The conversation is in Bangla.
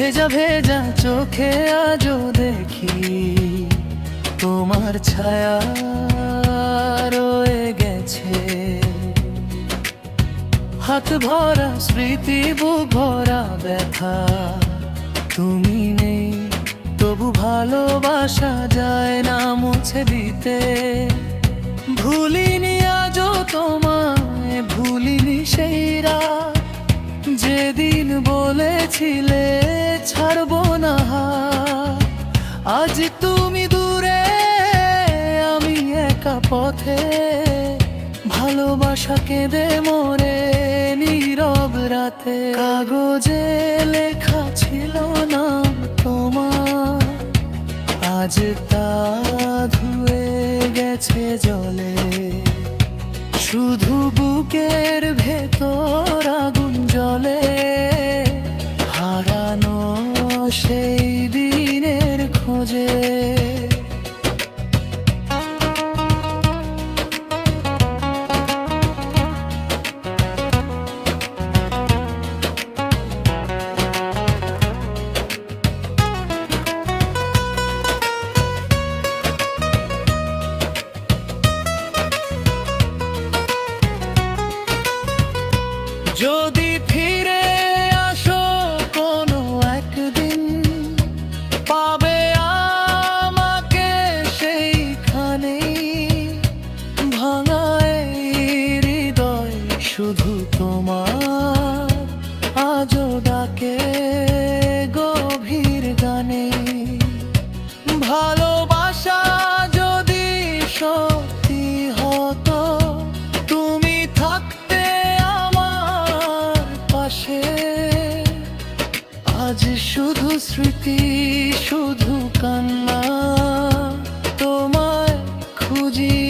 ভেজা ভেজা চোখে আজও দেখি তোমার ছায়া রয়ে গেছে। হাত ভরা স্মৃতি, বুক ভরা ব্যথা, তুমি নেই, তবু ভালোবাসা যায় না মুছে দিতে। ভুলিনি আজও তোমায়, ভুলিনি সেই রাত, যেদিন বলেছিলে ছাড়বো না। আজ তুমি দূরে, আমি একা পথে। ভালোবাসা কেঁদে মরে নীরব রাতে। কাগজে লেখা ছিল না তোমার। আজ তা ধুয়ে গেছে জলে। শুধু বুকের ভেতর আগুন জ্বলে। সেই আজ শুধু স্মৃতি শুধু কান্না তোমায় খুঁজি।